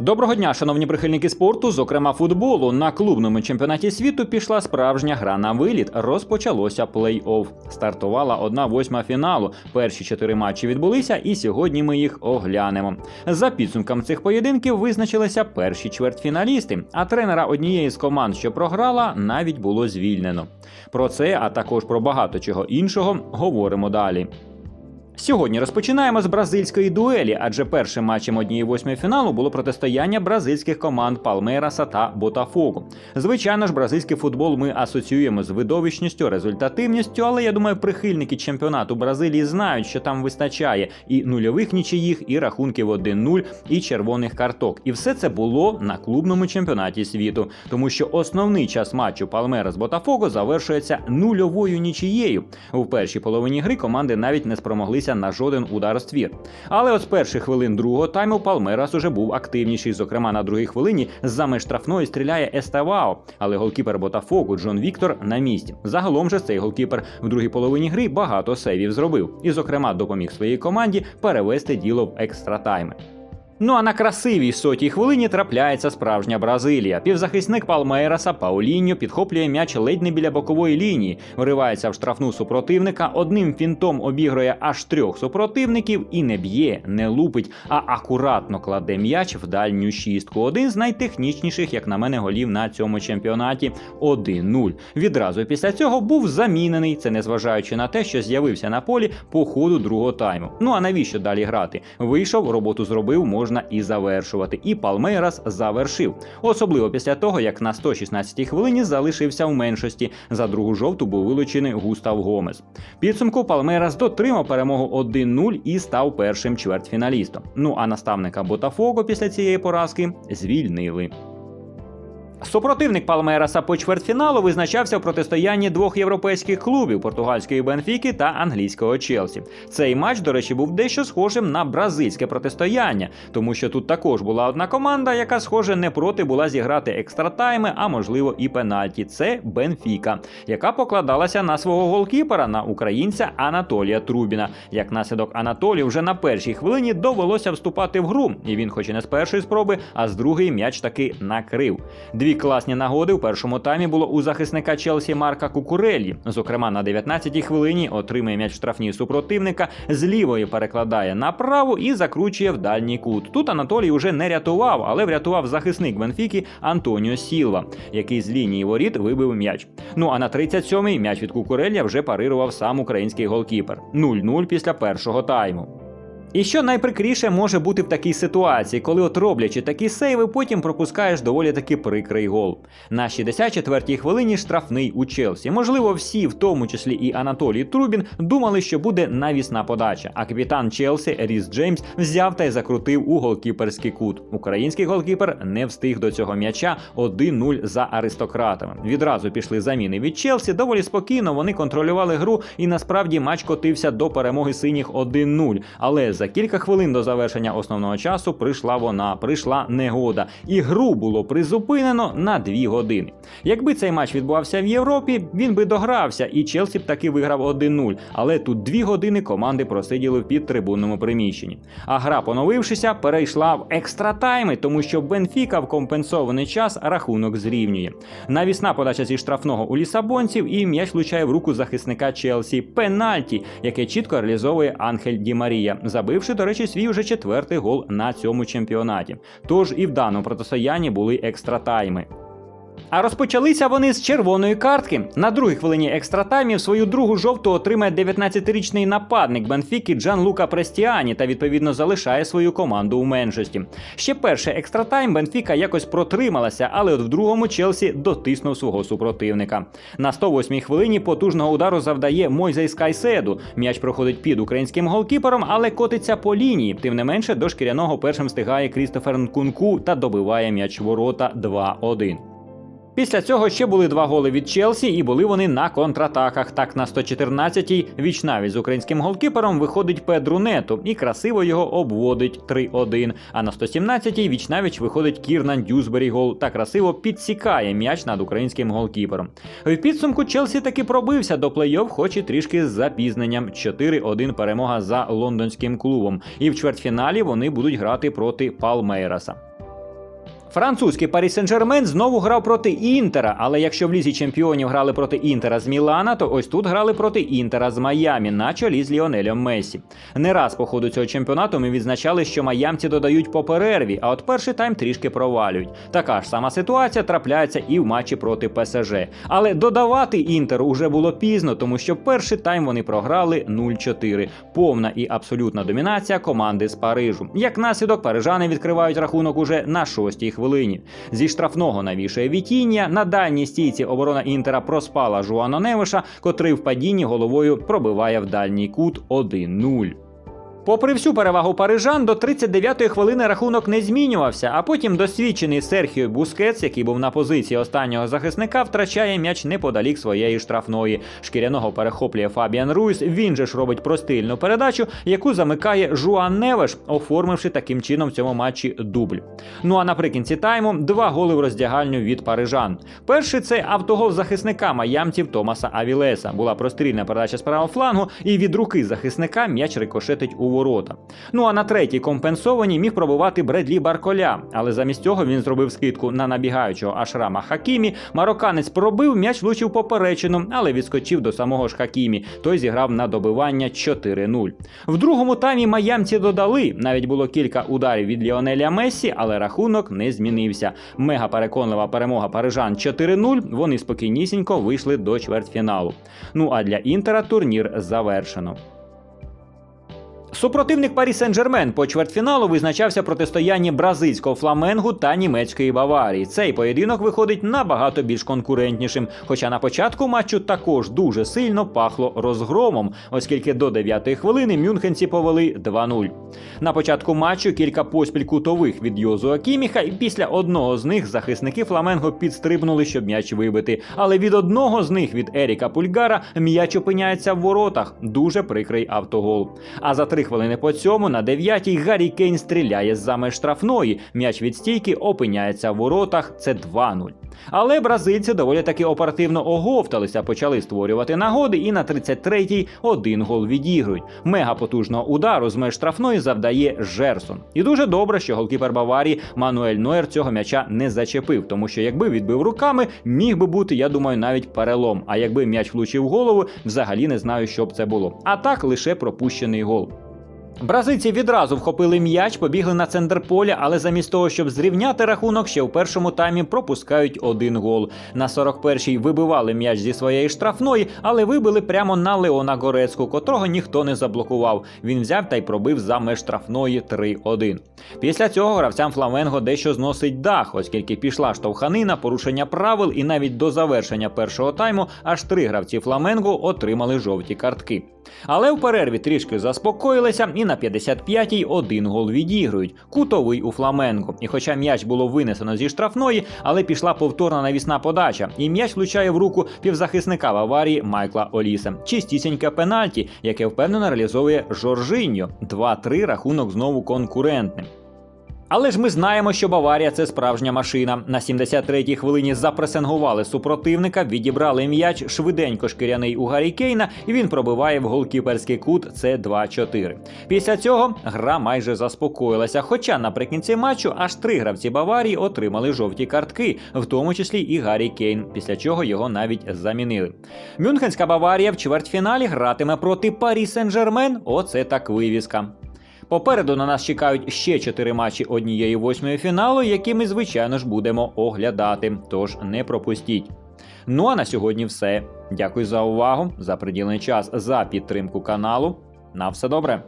Доброго дня, шановні прихильники спорту, зокрема футболу. На клубному чемпіонаті світу пішла справжня гра на виліт. Розпочалося плей-офф. Стартувала одна восьма фіналу. Перші чотири матчі відбулися, і сьогодні ми їх оглянемо. За підсумком цих поєдинків визначилися перші чвертьфіналісти, а тренера однієї з команд, що програла, навіть було звільнено. Про це, а також про багато чого іншого, говоримо далі. Сьогодні розпочинаємо з бразильської дуелі, адже першим матчем однієї восьмої фіналу було протистояння бразильських команд Палмераса та Ботафогу. Звичайно ж, бразильський футбол ми асоціюємо з видовищністю, результативністю, але я думаю, прихильники чемпіонату Бразилії знають, що там вистачає і нульових нічиїх, і рахунків 1-0, і червоних карток. І все це було на клубному чемпіонаті світу, тому що основний час матчу Палмерас Ботафого завершується нульовою нічиєю. У першій половині гри команди навіть не спромоглися на жоден удар в ствір. Але от з перших хвилин другого тайму Палмерас уже був активніший. Зокрема, на другій хвилині з-за меж штрафної стріляє Еставао, але голкіпер Ботафогу Джон Віктор на місці. Загалом же цей голкіпер в другій половині гри багато сейвів зробив і, зокрема, допоміг своїй команді перевести діло в екстратайми. Ну а на красивій сотій хвилині трапляється справжня Бразилія. Півзахисник Палмейраса Пауліньо підхоплює м'яч ледь не біля бокової лінії, виривається в штрафну супротивника, одним фінтом обігрує аж трьох супротивників і не б'є, не лупить, а акуратно кладе м'яч в дальню шістку. Один з найтехнічніших, як на мене, голів на цьому чемпіонаті 1-0. Відразу після цього був замінений. Це незважаючи на те, що з'явився на полі по ходу другого тайму. Ну а навіщо далі грати? Вийшов, роботу зробив, можна і завершувати. І Палмейрас завершив. Особливо після того, як на 116-й хвилині залишився в меншості. За другу жовту був вилучений Густав Гомес. Підсумку Палмейрас дотримав перемогу 1-0 і став першим чвертьфіналістом. Ну а наставника Ботафого після цієї поразки звільнили. Супротивник Палмераса по чвертьфіналу визначався в протистоянні двох європейських клубів португальської Бенфіки та англійського Челсі. Цей матч, до речі, був дещо схожим на бразильське протистояння, тому що тут також була одна команда, яка, схоже, не проти була зіграти екстратайми, а можливо і пенальті. Це Бенфіка, яка покладалася на свого голкіпера на українця Анатолія Трубіна. Як наслідок Анатолію вже на першій хвилині довелося вступати в гру, і він, хоч і не з першої спроби, а з другої м'яч таки накрив. Дві класні нагоди у першому таймі було у захисника Челсі Марка Кукурелі. Зокрема, на 19-й хвилині отримує м'яч в штрафній супротивника, з лівої перекладає на праву і закручує в дальній кут. Тут Анатолій уже не рятував, але врятував захисник Бенфіки Антоніо Сілва, який з лінії воріт вибив м'яч. Ну а на 37-й м'яч від Кукурелля вже парирував сам український голкіпер. 0-0 після першого тайму. І що найприкріше може бути в такій ситуації, коли от роблячи такі сейви, потім пропускаєш доволі таки прикрий гол. На 64-й хвилині штрафний у Челсі. Можливо, всі, в тому числі і Анатолій Трубін, думали, що буде навісна подача. А капітан Челсі Ріс Джеймс взяв та й закрутив у голкіперський кут. Український голкіпер не встиг до цього м'яча 1-0 за аристократами. Відразу пішли заміни від Челсі. Доволі спокійно вони контролювали гру, і насправді матч котився до перемоги синіх 1-0. Але за кілька хвилин до завершення основного часу прийшла вона, прийшла негода, і гру було призупинено на дві години. Якби цей матч відбувався в Європі, він би догрався, і Челсі б таки виграв 1-0. Але тут дві години команди просиділи в підтрибунному приміщенні. А гра, поновившися, перейшла в екстратайми, тому що Бенфіка в компенсований час рахунок зрівнює. Навісна подача зі штрафного у лісабонців, і м'яч влучає в руку захисника Челсі. Пенальті, яке чітко реалізовує Анхель Ді Марія, забивши, до речі, свій уже четвертий гол на цьому чемпіонаті. Тож і в даному протистоянні були екстратайми. А розпочалися вони з червоної картки. На другій хвилині екстратаймів свою другу жовту отримає 19-річний нападник Бенфіки Джан Лука Престіані та відповідно залишає свою команду у меншості. Ще перший екстратайм Бенфіка якось протрималася, але от в другому Челсі дотиснув свого супротивника. На 108-й хвилині потужного удару завдає Мойзейс Кайседу. М'яч проходить під українським голкіпером, але котиться по лінії. Тим не менше, до шкіряного першим встигає Крістофер Нкунку та добиває м'яч ворота 2-1. Після цього ще були два голи від Челсі, і були вони на контратаках. Так на 114-й вічнавість з українським голкіпером виходить Педру Нету і красиво його обводить 3-1. А на 117-й вічнавіч виходить Кірнан Дюсбері гол та красиво підсікає м'яч над українським голкіпером. В підсумку Челсі таки пробився до плей-офф, хоч і трішки з запізненням. 4-1 перемога за лондонським клубом. І в чвертьфіналі вони будуть грати проти Палмейраса. Французький Парі Сен-Жермен знову грав проти Інтера, але якщо в лізі чемпіонів грали проти Інтера з Мілана, то ось тут грали проти Інтера з Майамі на чолі з Ліонелем Месі. Не раз по ходу цього чемпіонату ми відзначали, що майамці додають по перерві, а от перший тайм трішки провалюють. Така ж сама ситуація трапляється і в матчі проти ПСЖ. Але додавати Інтеру уже було пізно, тому що перший тайм вони програли 0-4. Повна і абсолютна домінація команди з Парижу. Як наслідок, парижани відкривають рахунок уже на шостій хвилині. Зі штрафного навішує Вітіння. На дальній стійці оборона Інтера проспала Жуана Невиша, котрий в падінні головою пробиває в дальній кут 1-0. Попри всю перевагу парижан, до 39-ї хвилини рахунок не змінювався, а потім досвідчений Серхіо Бускетс, який був на позиції останнього захисника, втрачає м'яч неподалік своєї штрафної. Шкіряного перехоплює Фабіан Руйс. Він же ж робить простильну передачу, яку замикає Жуан Невеш, оформивши таким чином в цьому матчі дубль. Ну а наприкінці тайму два голи в роздягальню від парижан. Перший це автогол захисника майамців Томаса Авілеса. Була прострільна передача з правого флангу, і від руки захисника м'яч рикошетить у ворота. Ну а на третій компенсованій міг пробувати Бредлі Барколя, але замість цього він зробив скидку на набігаючого Ашрама Хакімі. Марокканець пробив, м'яч влучив поперечину, але відскочив до самого ж Хакімі. Той зіграв на добивання 4-0. В другому таймі майамці додали. Навіть було кілька ударів від Ліонеля Мессі, але рахунок не змінився. Мега переконлива перемога парижан 4-0. Вони спокійнісінько вийшли до чвертьфіналу. Ну а для інтера турнір завершено. Супротивник Парі Сен-Жермен по чвертьфіналу визначався протистоянні бразильського фламенгу та німецької Баварії. Цей поєдинок виходить набагато більш конкурентнішим. Хоча на початку матчу також дуже сильно пахло розгромом, оскільки до 9-ї хвилини мюнхенці повели 2-0. На початку матчу кілька поспіль кутових від Йозуа Кіміха, і після одного з них захисники Фламенго підстрибнули, щоб м'яч вибити. Але від одного з них від Еріка Пульгара м'яч опиняється в воротах. Дуже прикрий автогол. А за три хвилини по цьому на дев'ятій Гаррі Кейн стріляє з-за меж штрафної. М'яч від стійки опиняється в воротах. Це 2-0. Але бразильці доволі таки оперативно оговталися, почали створювати нагоди, і на 33-й один гол відігрують. Мега потужного удару з меж штрафної завдає Жерсон. І дуже добре, що голкіпер Баварії Мануель Нойер цього м'яча не зачепив, тому що якби відбив руками, міг би бути, я думаю, навіть перелом. А якби м'яч влучив голову, взагалі не знаю, що б це було. А так лише пропущений гол. Бразильці відразу вхопили м'яч, побігли на центр поля, але замість того, щоб зрівняти рахунок, ще в першому таймі пропускають один гол. На 41-й вибивали м'яч зі своєї штрафної, але вибили прямо на Леона Горецьку, котрого ніхто не заблокував. Він взяв та й пробив за меж штрафної 3-1. Після цього гравцям Фламенго дещо зносить дах, оскільки пішла штовханина, порушення правил, і навіть до завершення першого тайму аж три гравці Фламенго отримали жовті картки. Але в перерві трішки заспокоїлися, і на 55-й один гол відігрують. Кутовий у Фламенко. І хоча м'яч було винесено зі штрафної, але пішла повторна навісна подача, і м'яч влучає в руку півзахисника в аварії Майкла Оліса. Чистісіньке пенальті, яке впевнено реалізовує Жоржиньо. 2-3 рахунок знову конкурентним. Але ж ми знаємо, що Баварія це справжня машина. На 73-й хвилині запресингували супротивника, відібрали м'яч, швиденько шкіряний у Гаррі Кейна, і він пробиває в голкіперський кут. Це 2-4. Після цього гра майже заспокоїлася. Хоча наприкінці матчу аж три гравці Баварії отримали жовті картки, в тому числі і Гаррі Кейн, після чого його навіть замінили. Мюнхенська Баварія в чвертьфіналі гратиме проти Парі Сен-Жермен. Оце так вивіска. Попереду на нас чекають ще чотири матчі однієї восьмої фіналу, які ми, звичайно ж, будемо оглядати. Тож не пропустіть. Ну а на сьогодні все. Дякую за увагу, за приділений час, за підтримку каналу. На все добре.